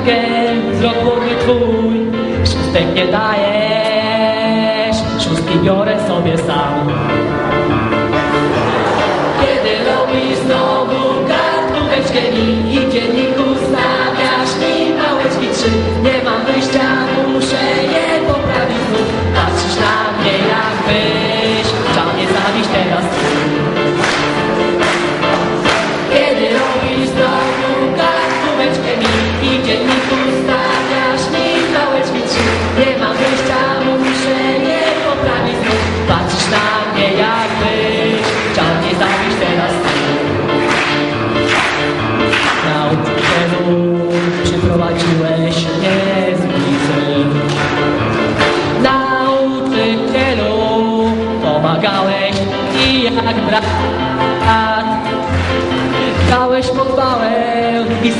uwagę, wzrok głowy twój, szóstek nie dajesz, szóstki biorę sobie sam. Kiedy robisz znowu kartóweczkę mi i w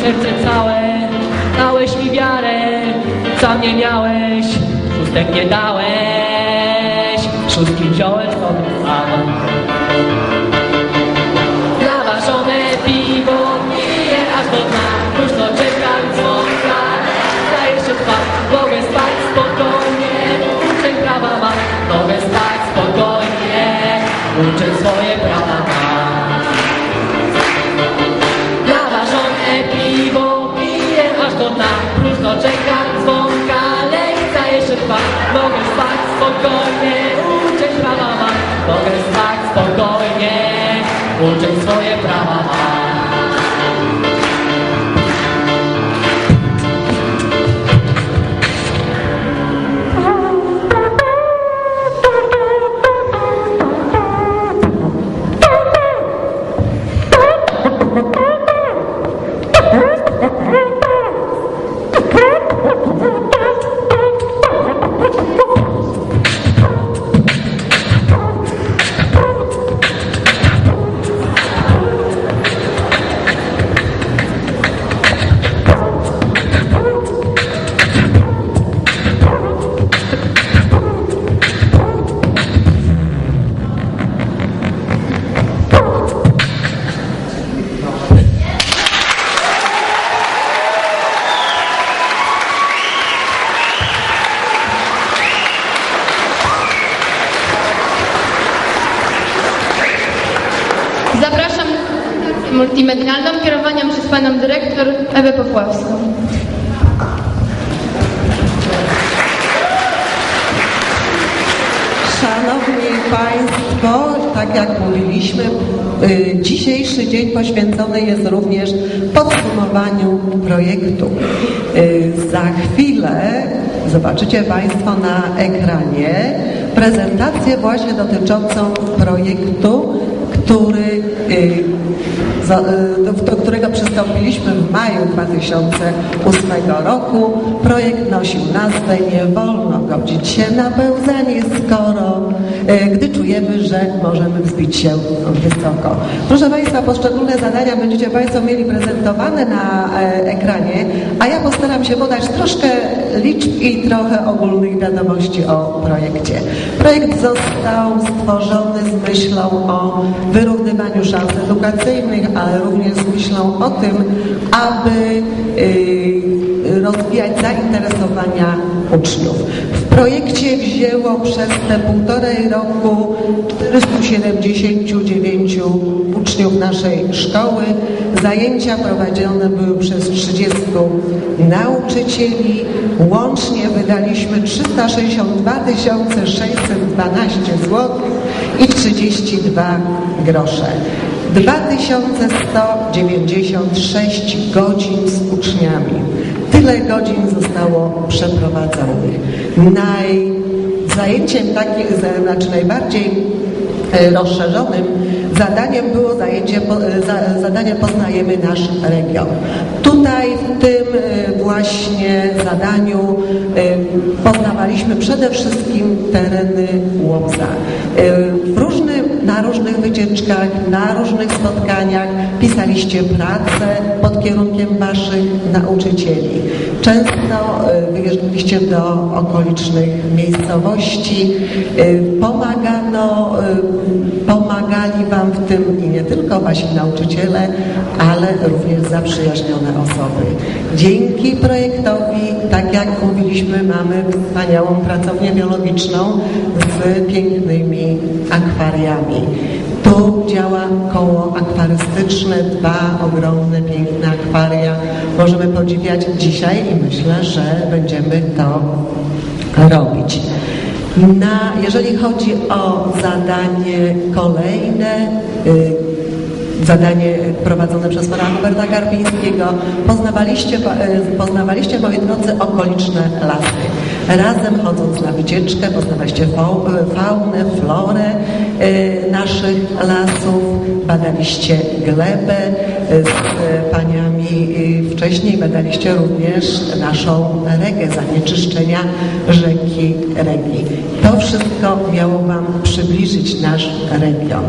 serce całe, dałeś mi wiarę, sam nie miałeś, szóstek nie dałeś, szóstki wziąłeś sobie sam. Multimedialną kierowaniem przez panią dyrektor Ewę Popławską. Szanowni Państwo, tak jak mówiliśmy, y, dzisiejszy dzień poświęcony jest również podsumowaniu projektu. Y, Za chwilę zobaczycie Państwo na ekranie prezentację właśnie dotyczącą projektu, który y, y, do, do którego przystąpiliśmy w maju 2008 roku. Projekt nosił nazwę Nie wolno godzić się na pełzanie skoro, y, gdy czujemy, że możemy wzbić się wysoko. Proszę Państwa, poszczególne zadania będziecie Państwo mieli prezentowane na e, ekranie, a ja postaram się podać troszkę liczb i trochę ogólnych wiadomości o projekcie. Projekt został stworzony z myślą o wyrównywaniu szans edukacyjnych, ale również z myślą o tym, aby y, rozwijać zainteresowania uczniów. W projekcie wzięło przez te półtorej roku 479 uczniów naszej szkoły. Zajęcia prowadzone były przez 30 nauczycieli. Łącznie wydaliśmy 362 612 zł i 32 grosze. 2196 godzin z uczniami. Tyle godzin zostało przeprowadzonych. Naj, zajęciem takim, znaczy najbardziej e, rozszerzonym zadaniem było zajęcie, e, za- zadanie Poznajemy nasz region. Tutaj w tym e, właśnie zadaniu poznawaliśmy przede wszystkim tereny Łomża. E, W różnym, na różnych wycieczkach, na różnych spotkaniach pisaliście pracę pod kierunkiem Waszych nauczycieli. Często e, wyjeżdżaliście do okolicznych miejscowości, e, pomagano, pomagano pomagali Wam w tym i nie tylko Wasi nauczyciele, ale również zaprzyjaźnione osoby. Dzięki projektowi, tak jak mówiliśmy, mamy wspaniałą pracownię biologiczną z pięknymi akwariami. Tu działa koło akwarystyczne, dwa ogromne, piękne akwaria. Możemy podziwiać dzisiaj i myślę, że będziemy to robić. Na, jeżeli chodzi o zadanie kolejne, y, zadanie prowadzone przez pana Roberta Garbińskiego, poznawaliście, y, poznawaliście moi drodzy okoliczne lasy. Razem chodząc na wycieczkę poznawaliście fau- faunę, florę y, naszych lasów, badaliście glebę y, z paniami y, wcześniej, badaliście również naszą regę, zanieczyszczenia rzeki Regi. To wszystko miało Wam przybliżyć nasz region.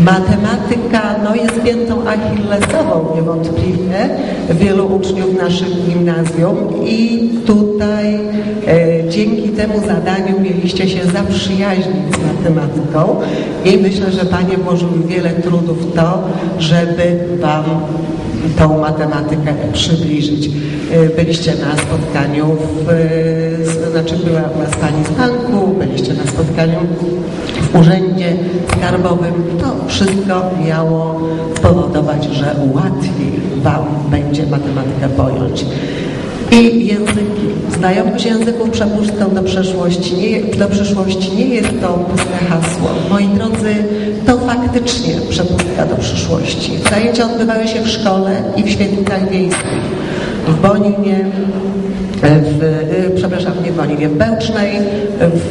Matematyka no, jest piętą achillesową niewątpliwie wielu uczniów naszych gimnazjum i tutaj e, dzięki temu zadaniu mieliście się zaprzyjaźnić z matematyką i myślę, że Panie włożyły wiele trudu w to, żeby Wam tą matematykę przybliżyć. E, Byliście na spotkaniu, w, e, znaczy była nas Pani z banku, byliście na spotkaniu w urzędzie skarbowym. To wszystko miało spowodować, że łatwiej Wam będzie matematykę pojąć. I języki. Znajomość języków przepustką do przeszłości, nie, do przyszłości nie jest to puste hasło. Moi drodzy, to faktycznie przepustka do przyszłości. Zajęcia odbywały się w szkole i w świetlikach wiejskich. W Boninie, w, przepraszam, nie w Boninie, w Bełcznej, w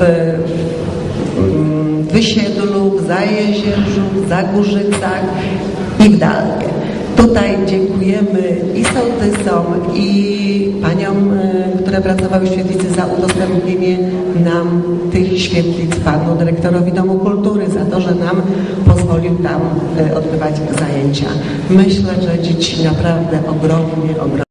w Wysiedlu, w Zajezierzu, w Zagórzycach i w Dalnie. Tutaj dziękujemy i sołtysom, i paniom, y, które pracowały w świetlicy za udostępnienie nam tych świetlic, panu dyrektorowi Domu Kultury za to, że nam pozwolił tam y, odbywać zajęcia. Myślę, że dzieci naprawdę ogromnie, ogromnie